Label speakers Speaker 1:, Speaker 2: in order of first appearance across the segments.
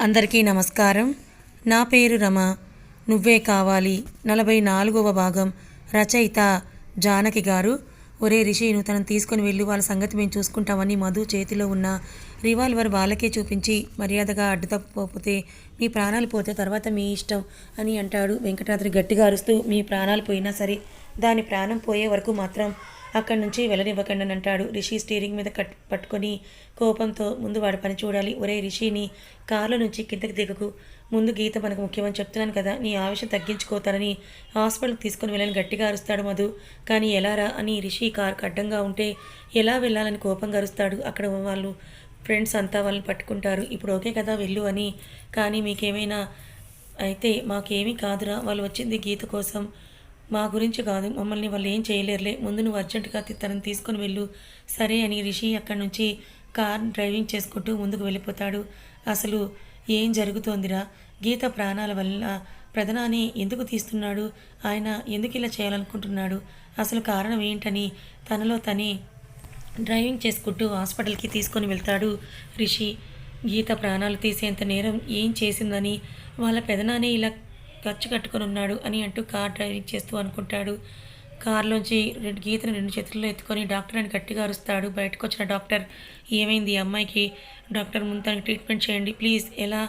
Speaker 1: అందరికీ నమస్కారం. నా పేరు రమ. నువ్వే కావాలి. నలభై నాలుగవ భాగం రచయిత జానకి గారు. ఒరే రిషిను తనను తీసుకొని వెళ్ళి. వాళ్ళ సంగతి మేము చూసుకుంటామని మధు చేతిలో ఉన్న రివాల్వర్ వాళ్ళకే చూపించి మర్యాదగా అడ్డు తప్పకపోతే మీ ప్రాణాలు పోతే తర్వాత మీ ఇష్టం అని అంటాడు వెంకటాద్రి గట్టిగా అరుస్తూ మీ ప్రాణాలు పోయినా సరే దాని ప్రాణం పోయే వరకు మాత్రం అక్కడి నుంచి వెళ్ళనివ్వకండి అని అంటాడు. రిషి స్టీరింగ్ మీద కట్ పట్టుకొని కోపంతో ముందు వాడి పని చూడాలి. ఒరే రిషిని కారులో నుంచి కిందకి దిగకు. ముందు గీత మనకు ముఖ్యమని చెప్తున్నాను కదా నీ ఆవేశం తగ్గించుకోతానని హాస్పిటల్కి తీసుకొని వెళ్ళని గట్టిగా అరుస్తాడు మధు. కానీ ఎలారా అని రిషి కారుకు అడ్డంగా ఉంటే ఎలా వెళ్ళాలని కోపంగా అరుస్తాడు. అక్కడ వాళ్ళు ఫ్రెండ్స్ అంతా వాళ్ళని పట్టుకుంటారు. ఇప్పుడు ఓకే కదా వెళ్ళు అని. కానీ మీకేమైనా అయితే మాకేమీ కాదురా. వాళ్ళు వచ్చింది గీత కోసం. మా గురించి కాదు మమ్మల్ని వాళ్ళు ఏం చేయలేరులే. ముందు నువ్వు అర్జెంటుగా తనని తీసుకొని వెళ్ళు. సరే అని రిషి అక్కడి నుంచి కార్ డ్రైవింగ్ చేసుకుంటూ ముందుకు వెళ్ళిపోతాడు. అసలు ఏం జరుగుతోందిరా? గీత ప్రాణాల వల్ల ప్రధాని ఎందుకు తీస్తున్నాడు? ఆయన ఎందుకు ఇలా చేయాలనుకుంటున్నాడు? అసలు కారణం ఏంటని తనలో తనే డ్రైవింగ్ చేసుకుంటూ హాస్పిటల్కి తీసుకొని వెళ్తాడు రిషి. గీత ప్రాణాలు తీసేంత నేరం ఏం చేసిందని వాళ్ళ పెదనానే ఇలా ఖర్చు కట్టుకొని ఉన్నాడు అని అంటూ కార్ డ్రైవింగ్ చేస్తూ అనుకుంటాడు. కార్లోంచి రెండు గీతను రెండు చేతుల్లో ఎత్తుకొని డాక్టర్ అని గట్టిగా అరుస్తాడు. బయటకు వచ్చిన డాక్టర్ ఏమైంది ఈ అమ్మాయికి? డాక్టర్ ముందు తనకి ట్రీట్మెంట్ చేయండి ప్లీజ్. ఎలా?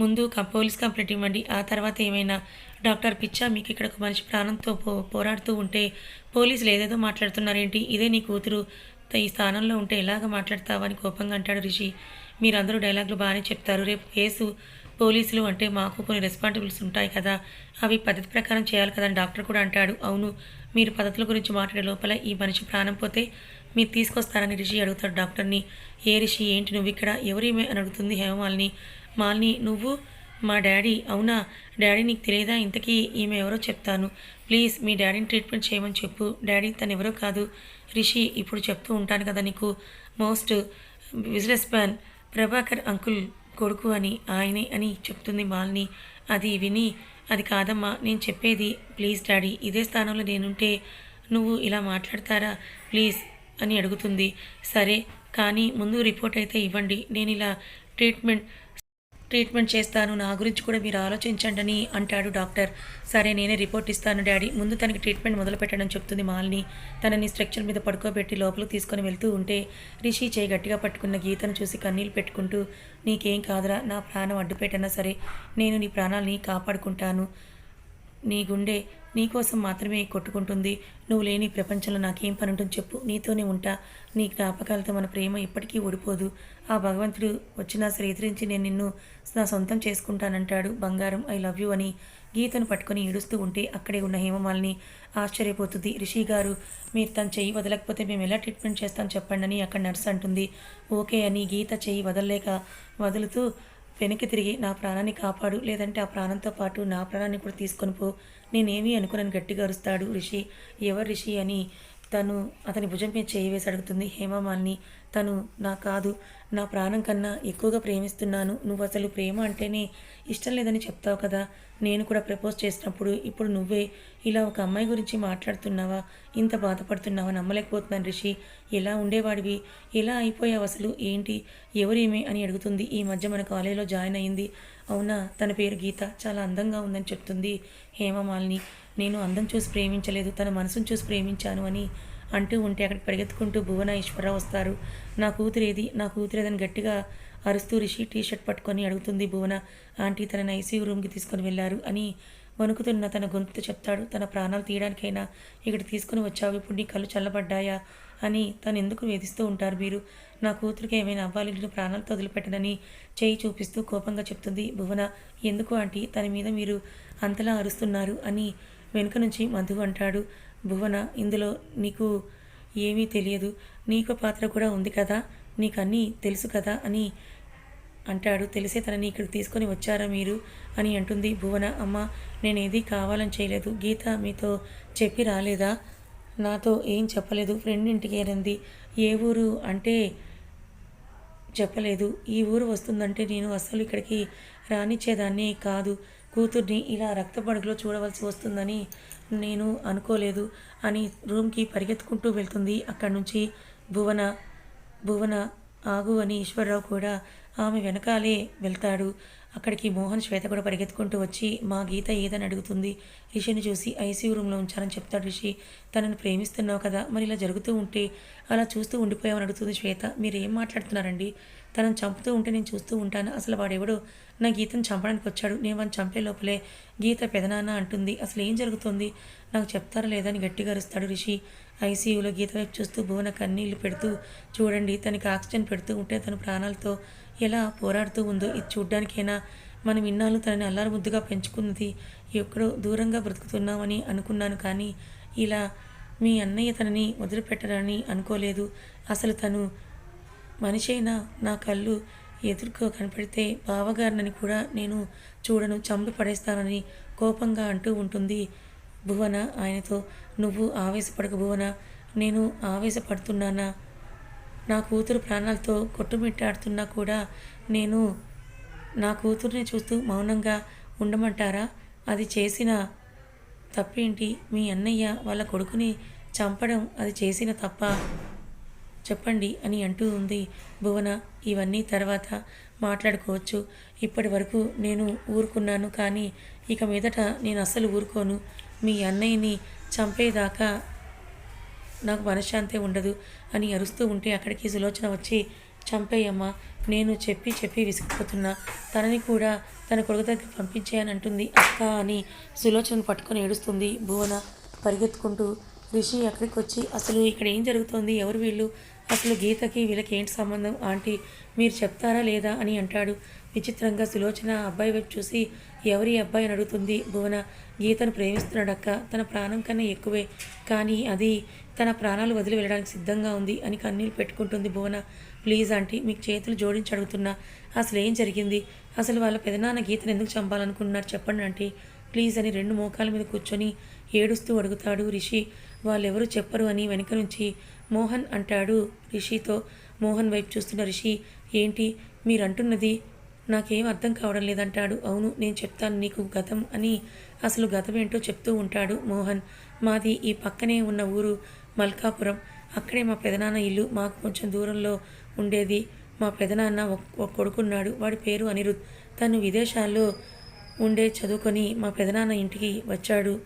Speaker 1: ముందు పోలీస్ కంప్లైంట్ ఇవ్వండి. ఆ తర్వాత ఏమైనా డాక్టర్ పిచ్చా మీకు ఇక్కడ ఒక మనిషి ప్రాణంతో పో పోరాడుతూ ఉంటే పోలీసులు ఏదేదో మాట్లాడుతున్నారేంటి? ఇదే నీ కూతురు. ఈ స్థానంలో ఉంటే ఎలాగ మాట్లాడతావని కోపంగా అంటాడు రిషి. మీరందరూ డైలాగులు బాగానే చెప్తారు. రేపు కేసు పోలీసులు అంటే మాకు కొన్ని రెస్పాన్సిబిలిటీస్ ఉంటాయి కదా అవి పద్ధతి ప్రకారం చేయాలి కదా అని డాక్టర్ కూడా అంటాడు. అవును మీరు పద్ధతుల గురించి మాట్లాడే లోపల ఈ మనిషి ప్రాణం పోతే మీరు తీసుకొస్తారని రిషి అడుగుతాడు డాక్టర్ని. ఏ రిషి ఏంటి నువ్వు ఇక్కడ? ఎవరేమే అని అడుగుతుంది హేమమాలిని. మాలిని నువ్వు? మా డాడీ. అవునా? డాడీ నీకు తెలియదా? ఇంతకీ ఈమె ఎవరో చెప్తాను. ప్లీజ్ మీ డాడీని ట్రీట్మెంట్ చేయమని చెప్పు. డాడీ తను ఎవరో కాదు. రిషి ఇప్పుడు చెప్తూ ఉంటాను కదా నీకు. Most business man Prabhakar uncle కొడుకు అని ఆయనే అని చెప్తుంది మాలిని అది విని అది కాదమ్మా నేను చెప్పేది ప్లీజ్ డాడీ ఇదే స్థానంలో నేనుంటే నువ్వు ఇలా మాట్లాడతారా? ప్లీజ్ అని అడుగుతుంది. సరే కానీ ముందు రిపోర్ట్ అయితే ఇవ్వండి. నేను ఇలా ట్రీట్మెంట్ ట్రీట్మెంట్ చేస్తాను నా గురించి కూడా మీరు ఆలోచించండి అని అంటాడు డాక్టర్. సరే నేనే రిపోర్ట్ ఇస్తాను డాడీ. ముందు తనకి ట్రీట్మెంట్ మొదలు పెట్టడం చెప్తుంది మాలిని. తనని స్ట్రక్చర్ మీద పడుకోబెట్టి లోపలికి తీసుకొని వెళ్తూ ఉంటే రిషి చేయి గట్టిగా పట్టుకున్న గీతను చూసి కన్నీళ్ళు పెట్టుకుంటూ నీకేం కాదురా నా ప్రాణం అడ్డుపెట్టనా సరే నేను నీ ప్రాణాలని కాపాడుకుంటాను. నీ గుండె నీకోసం మాత్రమే కొట్టుకుంటుంది. నువ్వు లేని ప్రపంచంలో నాకేం పని ఉంటుంది చెప్పు. నీతోనే ఉంటా. నీ జ్ఞాపకాలతో మన ప్రేమ ఇప్పటికీ ఓడిపోదు ఆ భగవంతుడు వచ్చినా సరే ఎదిరించి నేను నిన్ను నా సొంతం చేసుకుంటానంటాడు. బంగారం ఐ లవ్ యూ అని గీతను పట్టుకొని ఏడుస్తూ ఉంటే అక్కడే ఉన్న హేమమాలిని ఆశ్చర్యపోతుంది. రిషి గారు మీరు తన చెయ్యి వదలకపోతే మేము ఎలా ట్రీట్మెంట్ చేస్తాం చెప్పండి అని అక్కడ నర్స్ అంటుంది. ఓకే అని గీత చెయ్యి వదలలేక వదులుతూ వెనక్కి తిరిగి నా ప్రాణాన్ని కాపాడు లేదంటే ఆ ప్రాణంతో పాటు నా ప్రాణాన్ని కూడా తీసుకొని పో. నేనేమీ అనుకున్నాను గట్టిగా అరుస్తాడు రిషి. ఎవరు రిషి అని తను అతని భుజం మీద చేయి వేసి అడుగుతుంది. హేమమాలిని తను నా కాదు. నా ప్రాణం కన్నా ఎక్కువగా ప్రేమిస్తున్నాను. నువ్వు అసలు ప్రేమ అంటేనే ఇష్టం లేదని చెప్తావు కదా. నేను కూడా ప్రపోజ్ చేసినప్పుడు ఇప్పుడు నువ్వే ఇలా ఒక అమ్మాయి గురించి మాట్లాడుతున్నావా? ఇంత బాధపడుతున్నావా? నమ్మలేకపోతున్నాను రిషి. ఎలా ఉండేవాడివి? ఎలా అయిపోయావు అసలు? ఏంటి? ఎవరేమి అని అడుగుతుంది. ఈ మధ్య మన కాలేజీలో జాయిన్ అయింది. అవునా? తన పేరు గీత. చాలా అందంగా ఉందని చెప్తుంది హేమమాలిని నేను అందం చూసి ప్రేమించలేదు. తన మనసును చూసి ప్రేమించాను అని అంటూ ఉంటే అక్కడికి పరిగెత్తుకుంటూ భువన ఈశ్వరరావు వస్తారు. నా కూతురేది నా కూతురేదని గట్టిగా అరుస్తూ రిషి టీ షర్ట్ పట్టుకొని అడుగుతుంది భువన. ఆంటీ తనని ఐసీయూ రూమ్కి తీసుకొని వెళ్ళారు అని వణుకుతున్న తన గొంతుతో చెప్తాడు. తన ప్రాణాలు తీయడానికైనా ఇక్కడ తీసుకుని వచ్చావు. ఇప్పుడు నీ కళ్ళు చల్లబడ్డాయా అని తను ఎందుకు వేధిస్తూ ఉంటారు మీరు? నా కూతురికి ఏమైనా అవ్వాలి? నేను ప్రాణాలతో వదిలిపెట్టనని చేయి చూపిస్తూ కోపంగా చెప్తుంది భువన. ఎందుకు ఆంటీ? తన మీద మీరు అంతలా అరుస్తున్నారు అని వెనుక నుంచి మధు అంటాడు. భువన ఇందులో నీకు ఏమీ తెలియదు. నీకు పాత్ర కూడా ఉంది కదా? నీకు అన్నీ తెలుసు కదా? అని అంటాడు. తెలిసే తనని ఇక్కడికి తీసుకొని వచ్చారా మీరు? అని అంటుంది భువన. అమ్మ నేనేది కావాలని చేయలేదు. గీత మీతో చెప్పి రాలేదా? నాతో ఏం చెప్పలేదు. ఫ్రెండ్ ఇంటికి ఏరింది ఏ ఊరు అంటే చెప్పలేదు. ఈ ఊరు వస్తుందంటే నేను అస్సలు ఇక్కడికి రానిచ్చేదాన్ని కాదు. కూతుర్ని ఇలా రక్తపడుగులో చూడవలసి వస్తుందని నేను అనుకోలేదు అని రూమ్కి పరిగెత్తుకుంటూ వెళ్తుంది. అక్కడి నుంచి భువన భువన ఆగు అని ఈశ్వరరావు కూడా ఆమె వెనకాలే వెళ్తాడు. అక్కడికి మోహన్ శ్వేత కూడా పరిగెత్తుకుంటూ వచ్చి మా గీత ఏదని అడుగుతుంది. రిషిని చూసి ఐసీయూ రూమ్లో ఉంచారని చెప్తాడు రిషి. తనను ప్రేమిస్తున్నావు కదా మరి ఇలా జరుగుతూ ఉంటే అలా చూస్తూ ఉండిపోయామని అడుగుతుంది శ్వేత. మీరు ఏం మాట్లాడుతున్నారండి? తనను చంపుతూ ఉంటే నేను చూస్తూ ఉంటాను. అసలు వాడెవడు? నా గీతను చంపడానికి వచ్చాడు. నేను వాడిని చంపే లోపలే గీత పెదనాన్న అంటుంది. అసలు ఏం జరుగుతుంది? నాకు చెప్తారా లేదా అని గట్టిగా అరుస్తాడు రిషి. ఐసీయూలో గీత వైపు చూస్తూ భువన కన్నీళ్ళు పెడుతూ చూడండి తనకి ఆక్సిజన్ పెడుతూ ఉంటే తన ప్రాణాలతో ఎలా పోరాడుతూ ఉందో ఇది చూడ్డానికైనా? మనం ఇన్నాళ్ళు తనని అల్లారు ముద్దుగా పెంచుకున్నది ఎక్కడో దూరంగా బ్రతుకుతున్నామని అనుకున్నాను కానీ ఇలా మీ అన్నయ్య తనని వదిలిపెట్టరని అనుకోలేదు. అసలు తను మనిషైనా నా కళ్ళు ఎదురుగా కనపడితే బావగారినని కూడా నేను చూడను చంపి పడేస్తానని కోపంగా అంటూ ఉంటుంది. భువన ఆయనతో నువ్వు ఆవేశపడక భువన నేను ఆవేశపడుతున్నానా? నా కూతురు ప్రాణాలతో కొట్టుమిట్టాడుతున్నా కూడా నేను నా కూతుర్ని చూస్తూ మౌనంగా ఉండమంటారా? అది చేసిన తప్పేంటి? మీ అన్నయ్య వాళ్ళ కొడుకుని చంపడం అది చేసిన తప్ప చెప్పండి అని అంటూ ఉంది. భువన ఇవన్నీ తర్వాత మాట్లాడుకోవచ్చు. ఇప్పటి వరకు నేను ఊరుకున్నాను కానీ ఇక మీదట నేను అస్సలు ఊరుకోను. మీ అన్నయ్యని చంపేదాకా నాకు మనశ్శాంతే ఉండదు అని అరుస్తూ ఉంటే అక్కడికి సులోచన వచ్చి చంపేయమ్మా నేను చెప్పి చెప్పి విసిగిపోతున్నా. తనని కూడా తన కొడుకు దగ్గర పంపించేయని అంటుంది అక్క అని సులోచనను పట్టుకొని ఏడుస్తుంది భువన. పరిగెత్తుకుంటూ రిషి అక్కడికి వచ్చి అసలు ఇక్కడ ఏం జరుగుతోంది? ఎవరు వీళ్ళు? అసలు గీతకి వీళ్ళకి ఏంటి సంబంధం? ఆంటీ మీరు చెప్తారా లేదా అని అంటాడు. విచిత్రంగా సులోచన అబ్బాయి వైపు చూసి ఎవరి అబ్బాయి అని అడుగుతుంది. భువన గీతను ప్రేమిస్తున్నాడక్క తన ప్రాణం కన్నా ఎక్కువే. కానీ అది తన ప్రాణాలు వదిలి వెళ్ళడానికి సిద్ధంగా ఉంది అని కన్నీళ్ళు పెట్టుకుంటుంది భువన. ప్లీజ్ ఆంటీ మీకు చేతులు జోడించి అడుగుతున్నా. అసలు ఏం జరిగింది? అసలు వాళ్ళ పెదనాన్న గీతను ఎందుకు చంపాలనుకుంటున్నారు? చెప్పండి ఆంటీ. ప్లీజ్ అని రెండు మోకాల మీద కూర్చొని ఏడుస్తూ అడుగుతాడు రిషి. వాళ్ళెవరు చెప్పరు అని వెనక నుంచి మోహన్ అంటాడు రిషితో. మోహన్ వైపు చూస్తున్న రిషి ఏంటి మీరంటున్నది? నాకేం అర్థం కావడం లేదంటాడు. అవును నేను చెప్తాను నీకు గతం అని అసలు గతం ఏంటో చెప్తూ ఉంటాడు మోహన్. మాది ఈ పక్కనే ఉన్న ఊరు మల్కాపురం. అక్కడే మా పెదనాన్న ఇల్లు. మాకు కొంచెం దూరంలో ఉండేది. మా పెదనాన్న ఒక కొడుకున్నాడు. వాడి పేరు అనిరుద్. తను విదేశాల్లో ఉండే చదువుకొని మా పెదనాన్న ఇంటికి వచ్చాడు.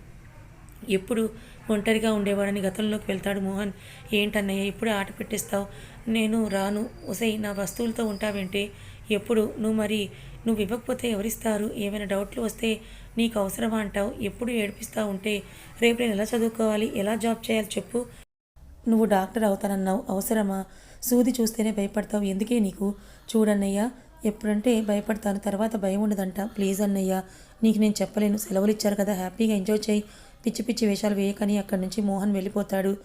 Speaker 1: ఎప్పుడు ఒంటరిగా ఉండేవాడని గతంలోకి వెళ్తాడు మోహన్. ఏంటన్నయ్య ఎప్పుడు ఆట పెట్టిస్తావు? నేను రాను. ఉసై నా వస్తువులతో ఉంటావంటే? ఎప్పుడు? నువ్వు మరి నువ్వు ఇవ్వకపోతే ఎవరిస్తారు? ఏమైనా డౌట్లు వస్తే నీకు అవసరమా అంటావు? ఎప్పుడు ఏడిపిస్తూ ఉంటే రేపు నేను ఎలా చదువుకోవాలి? ఎలా జాబ్ చేయాలి చెప్పు. నువ్వు డాక్టర్ అవుతానన్నావు. అవసరమా? సూది చూస్తేనే భయపడతావు. ఎందుకే నీకు? చూడన్నయ్యా ఎప్పుడంటే భయపడతాను. తర్వాత భయం ఉండదంట. ప్లీజ్ అన్నయ్య నీకు నేను చెప్పలేను. సెలవులు ఇచ్చారు కదా. హ్యాపీగా ఎంజాయ్ చేయి. పిచ్చి పిచ్చి వేషాలు వేయకని అక్కడి నుంచి మోహన్ వెళ్ళిపోతాడు.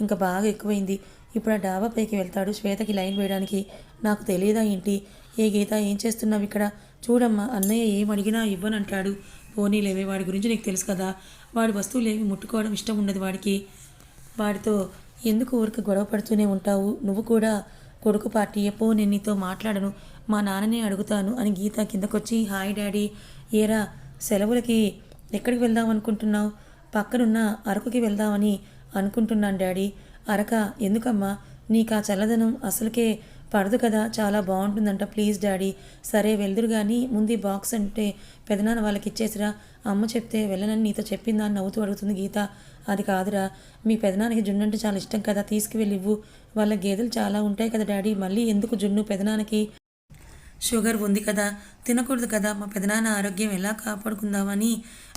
Speaker 1: ఇంకా బాగా ఎక్కువైంది. ఇప్పుడు ఆ డాబా పైకి వెళ్తాడు శ్వేతకి లైన్ వేయడానికి. నాకు తెలియదా ఏంటి? ఏ గీత ఏం చేస్తున్నావు ఇక్కడ? చూడమ్మా అన్నయ్య ఏం అడిగినా ఇవ్వనంటాడు. పోనీలేవే వాడి గురించి నీకు తెలుసు కదా. వాడి వస్తువులు ఏమి ముట్టుకోవడం ఇష్టం ఉండదు వాడికి. వాడితో ఎందుకు ఊరికి గొడవ పడుతూనే ఉంటావు? నువ్వు కూడా కొడుకు పార్టీ ఎప్పో నేను నీతో మాట్లాడను. మా నాన్ననే అడుగుతాను అని గీత కిందకొచ్చి హాయ్ డాడీ. ఏరా సెలవులకి ఎక్కడికి వెళ్దాం అనుకుంటున్నావు? పక్కనున్న అరకుకి వెళ్దామని అనుకుంటున్నాను డాడీ. అరక ఎందుకమ్మా? నీకు ఆ చల్లదనం అసలుకే పడదు కదా చాలా బాగుంటుందంట ప్లీజ్ డాడీ. సరే వెళ్దురు కానీ ముందు బాక్స్ అంటే పెదనాన్న వాళ్ళకి ఇచ్చేసిరా. అమ్మ చెప్తే వెళ్ళనని నీతో చెప్పిందా అని నవ్వుతూ అడుగుతుంది గీత. అది కాదురా మీ పెదనాన్నకి జున్ను అంటే చాలా ఇష్టం కదా తీసుకువెళ్ళి ఇవ్వు. వాళ్ళ గేదెలు చాలా ఉంటాయి కదా డాడీ మళ్ళీ ఎందుకు జున్ను పెదనాన్నకి? షుగర్ ఉంది కదా తినకూడదు కదా మా పెదనాన్న ఆరోగ్యం ఎలా కాపాడుకుందామని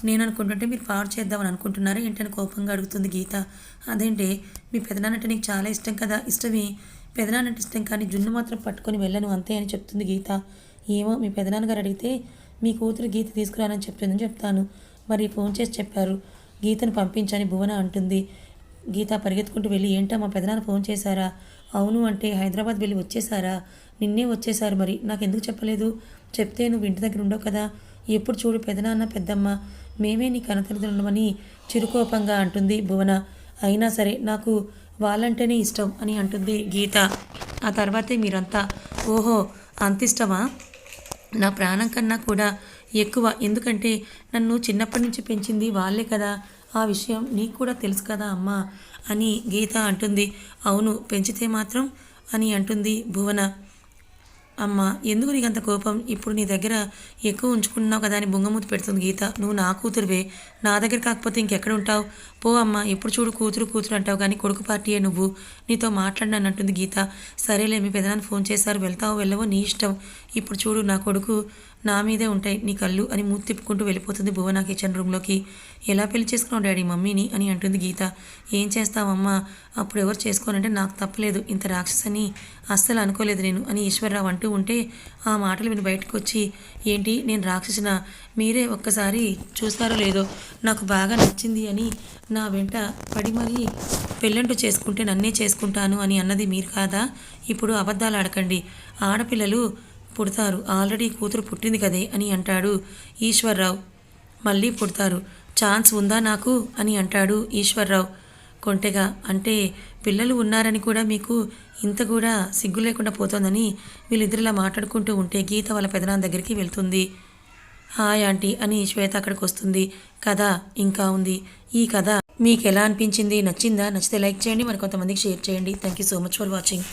Speaker 1: నేను అనుకుంటుంటే మీరు పాడు చేద్దామని అనుకుంటున్నారా ఏంటని కోపంగా అడుగుతుంది గీత. అదేంటి మీ పెదనాన్న అంటే నీకు చాలా ఇష్టం కదా ఇష్టమే. పెదనాన్న అంటే ఇష్టం కానీ జున్ను మాత్రం పట్టుకొని వెళ్ళను అంతే అని చెప్తుంది గీత. ఏమో మీ పెదనాన్నగారు అడిగితే మీ కూతురు గీత తీసుకురానని చెప్తుందని చెప్తాను. మరి ఫోన్ చేసి చెప్పారు. గీతను పంపించని భువన అంటుంది. గీత పరిగెత్తుకుంటూ వెళ్ళి ఏంటో మా పెదనాన్న ఫోన్ చేశారా? అవును అంటే హైదరాబాద్ వెళ్ళి వచ్చేసారా? నిన్నే వచ్చేసారు మరి. నాకు ఎందుకు చెప్పలేదు? చెప్తే నువ్వు ఇంటి దగ్గర ఉండవు కదా. ఎప్పుడు చూడు పెదనాన్న పెద్దమ్మ మేమే నీ కనతల్లిదండ్రులమని చిరుకోపంగా అంటుంది భువన. అయినా సరే నాకు వాళ్ళంటేనే ఇష్టం అని అంటుంది గీత. ఆ తర్వాతే మీరంతా. ఓహో అంత ఇష్టమా? నా ప్రాణం కన్నా కూడా ఎక్కువ. ఎందుకంటే నన్ను చిన్నప్పటి నుంచి పెంచింది వాళ్ళే కదా. ఆ విషయం నీకు కూడా తెలుసు కదా అమ్మా అని గీత అంటుంది. అవును పెంచితే మాత్రం అని అంటుంది భువన. అమ్మ ఎందుకు నీకు అంత కోపం? ఇప్పుడు నీ దగ్గర ఎక్కువ ఉంచుకున్నావు కదా అని బుంగమూతి పెడుతుంది గీత. నువ్వు నా కూతురువే. నా దగ్గర కాకపోతే ఇంకెక్కడ ఉంటావు? పో అమ్మ ఎప్పుడు చూడు కూతురు కూతురు అంటావు కానీ కొడుకు పార్టీయే నువ్వు. నీతో మాట్లాడినాను అంటుంది గీత. సరేలే మీ పెదనాన్ని ఫోన్ చేశారు వెళ్తావో వెళ్ళవో నీ ఇష్టం. ఇప్పుడు చూడు నా కొడుకు నా మీదే ఉంటాయి నీ కళ్ళు అని మూతి తిప్పుకుంటూ వెళ్ళిపోతుంది భువన కిచెన్ రూమ్లోకి ఎలా పెళ్ళి చేసుకున్నావు డాడీ మమ్మీని? అని అంటుంది గీత. ఏం చేస్తావమ్మా? అప్పుడు ఎవరు చేసుకోనంటే నాకు తప్పలేదు. ఇంత రాక్షసని అస్సలు అనుకోలేదు నేను అని ఈశ్వరరావు అంటూ ఉంటే ఆ మాటలు విని బయటకు వచ్చి ఏంటి నేను రాక్షసిన? మీరే ఒక్కసారి చూస్తారో లేదో? నాకు బాగా నచ్చింది అని నా వెంట పడి మరీ పెళ్ళంటూ చేసుకుంటే నన్నే చేసుకుంటాను అని అన్నది మీరు కాదా? ఇప్పుడు అబద్ధాలు ఆడకండి. ఆడపిల్లలు పుడతారు. ఆల్రెడీ కూతురు పుట్టింది కదే అని అంటాడు ఈశ్వర్రావు. మళ్ళీ పుడతారు. ఛాన్స్ ఉందా నాకు? అని అంటాడు ఈశ్వర్రావు. కొంటెగా అంటే పిల్లలు ఉన్నారని కూడా మీకు ఇంత కూడా సిగ్గు లేకుండా పోతోందని వీళ్ళిద్దరిలా మాట్లాడుకుంటూ ఉంటే గీత వాళ్ళ పెదనాన్న దగ్గరికి వెళ్తుంది. హాయ్ ఆంటీ అని శ్వేత అక్కడికి వస్తుంది. కథ ఇంకా ఉంది. ఈ కథ మీకు ఎలా అనిపించింది? నచ్చిందా? నచ్చితే లైక్ చేయండి. మరి కొంతమందికి షేర్ చేయండి. Thank you so much for watching